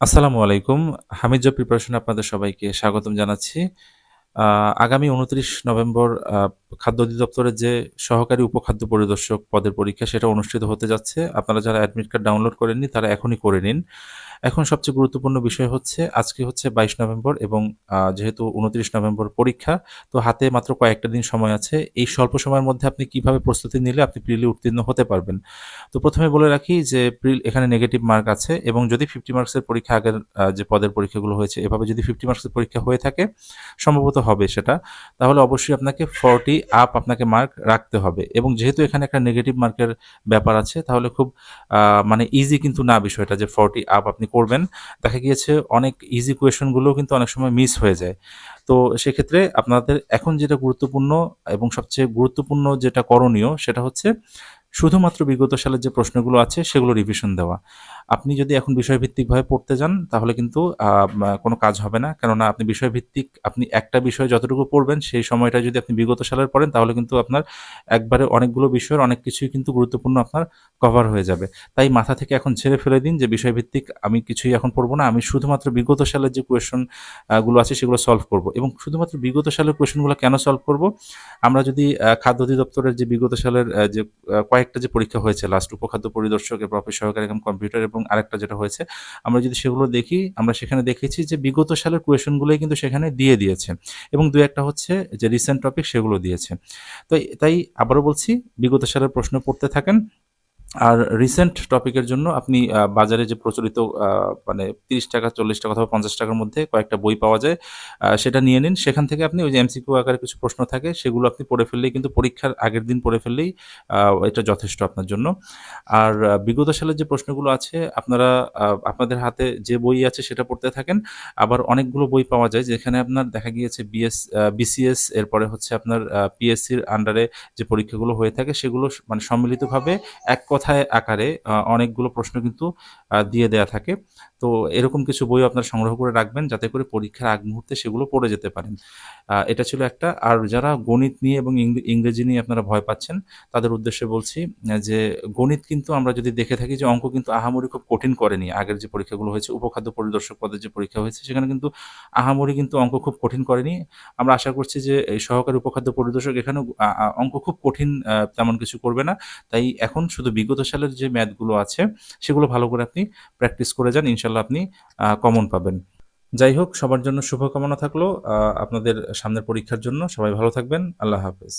আসসালামু আলাইকুম। Hamid job preparation আপনাদের সবাইকে স্বাগতম জানাচ্ছি। আগামী ২৯ নভেম্বর খাদ্য অধিদপ্তরের যে সহকারী উপখাদ্য পরিদর্শক পদের পরীক্ষা সেটা অনুষ্ঠিত হতে যাচ্ছে। আপনারা যারা অ্যাডমিট কার্ড ডাউনলোড করেননি, তারা এখনই করে নিন। এখন সবচেয়ে গুরুত্বপূর্ণ বিষয় হচ্ছে, আজকে হচ্ছে ২২ নভেম্বর এবং যেহেতু ২৯ নভেম্বর পরীক্ষা, তো হাতে মাত্র কয়েকটা দিন সময় আছে। এই স্বল্প সময়ের মধ্যে আপনি কীভাবে প্রস্তুতি নিলে আপনি প্রিলি উত্তীর্ণ হতে পারবেন। তো প্রথমে বলে রাখি যে প্রিল এখানে নেগেটিভ মার্ক আছে এবং যদি 50 মার্কসের পরীক্ষা আগের যে পদের পরীক্ষাগুলো হয়েছে, এভাবে যদি 50 মার্কসের পরীক্ষা হয়ে থাকে, সম্ভবত হবে সেটা। তাহলে অবশ্যই আপনাকে 40 আপ আপনাকে মার্ক রাখতে হবে এবং যেহেতু এখানে একটা নেগেটিভ মার্কের ব্যাপার আছে, তাহলে খুব মানে ইজি কিন্তু না বিষয়টা যে 40 আপ আপনি করবেন। দেখা গিয়েছে অনেক ইজি কোয়েশনগুলোও কিন্তু অনেক সময় মিস হয়ে যায়। তো সেক্ষেত্রে আপনাদের এখন যেটা গুরুত্বপূর্ণ এবং সবচেয়ে গুরুত্বপূর্ণ যেটা করণীয় সেটা হচ্ছে, শুধুমাত্র বিগত সালের যে প্রশ্নগুলো আছে সেগুলো রিভিশন দেওয়া। আপনি যদি এখন বিষয়ভিত্তিকভাবে পড়তে যান, তাহলে কিন্তু কোনো কাজ হবে না। কেননা আপনি বিষয়ভিত্তিক, আপনি একটা বিষয় যতটুকু পড়বেন, সেই সময়টা যদি আপনি বিগত সালের পড়েন, তাহলে কিন্তু আপনার একবারে অনেকগুলো বিষয়ের অনেক কিছুই কিন্তু গুরুত্বপূর্ণ আপনার কভার হয়ে যাবে। তাই মাথা থেকে এখন ছেড়ে ফেলে দিন যে, বিষয়ভিত্তিক আমি কিছুই এখন পড়ব না। আমি শুধুমাত্র বিগত সালের যে কোয়েশন আ গুলো আছে, সেগুলো সলভ করব এবং শুধুমাত্র বিগত সালের কোয়েশনগুলো কেন সলভ করব? আমরা যদি খাদ্য অধিদপ্তরের যে বিগত সালের যে কয়েকটা যে পরীক্ষা হয়েছে লাস্ট উপখাদ্য পরিদর্শক অফিস সহকারী কাম কম্পিউটার এবং আরেকটা যেটা হয়েছে, আমরা যদি সেগুলো দেখি, আমরা সেখানে দেখেছি যে বিগত সালের কোয়েশনগুলোই কিন্তু সেখানে দিয়ে দিয়েছে এবং দু একটা হচ্ছে যে রিসেন্ট টপিক সেগুলো দিয়েছে। তো তাই আবারও বলছি, বিগত সালের প্রশ্ন পড়তে থাকেন। আর রিসেন্ট টপিকের জন্য আপনি বাজারে যে প্রচলিত মানে তিরিশ টাকা, চল্লিশ টাকা অথবা পঞ্চাশ টাকার মধ্যে কয়েকটা বই পাওয়া যায়। সেটা নিয়ে নিন। সেখান থেকে আপনি ওই যে এমসিকিউ আকারে কিছু প্রশ্ন থাকে, সেগুলো আপনি পড়ে ফেললেই কিন্তু পরীক্ষার আগের দিন পড়ে ফেললেই এটা যথেষ্ট আপনার জন্য। আর বিগত সালের যে প্রশ্নগুলো আছে, আপনারা আপনাদের হাতে যে বই আছে সেটা পড়তে থাকেন। আবার অনেকগুলো বই পাওয়া যায়, যেখানে আপনার দেখা গিয়েছে বিএস বিসিএস এরপরে হচ্ছে আপনার পিএসসির আন্ডারে যে পরীক্ষাগুলো হয়ে থাকে, সেগুলো মানে সম্মিলিতভাবে এক কথায় আকারে অনেকগুলো প্রশ্ন কিন্তু দিয়ে দেয়া থাকে। তো এরকম কিছু বইও আপনারা সংগ্রহ করে রাখবেন যাতে করে পরীক্ষার আগ মুহূর্তে সেগুলো পড়ে যেতে পারেন। এটা ছিল একটা। আর যারা গণিত নিয়ে এবং ইংরেজি নিয়ে আপনারা ভয় পাচ্ছেন, তাদের উদ্দেশ্যে বলছি যে গণিত কিন্তু আমরা যদি দেখে থাকি যে অঙ্ক কিন্তু আহামরি খুব কঠিন করেনি। আগের যে পরীক্ষাগুলো হয়েছে, উপখাদ্য পরিদর্শক পদের যে পরীক্ষা হয়েছে, সেখানে কিন্তু আহামরি কিন্তু অঙ্ক খুব কঠিন করেনি। আমরা আশা করছি যে এই সহকারী উপখাদ্য পরিদর্শক এখানেও অঙ্ক খুব কঠিন তেমন কিছু করবে না। তাই এখন শুধু বিগত সালের যে ম্যাথগুলো আছে, সেগুলো ভালো করে আপনি প্র্যাকটিস করে যান। ইনশাআল্লাহ আপনি কমন পাবেন। যাই হোক, সবার জন্য শুভকামনা থাকল আপনাদের সামনের পরীক্ষার জন্য। সবাই ভালো থাকবেন। আল্লাহ হাফেজ।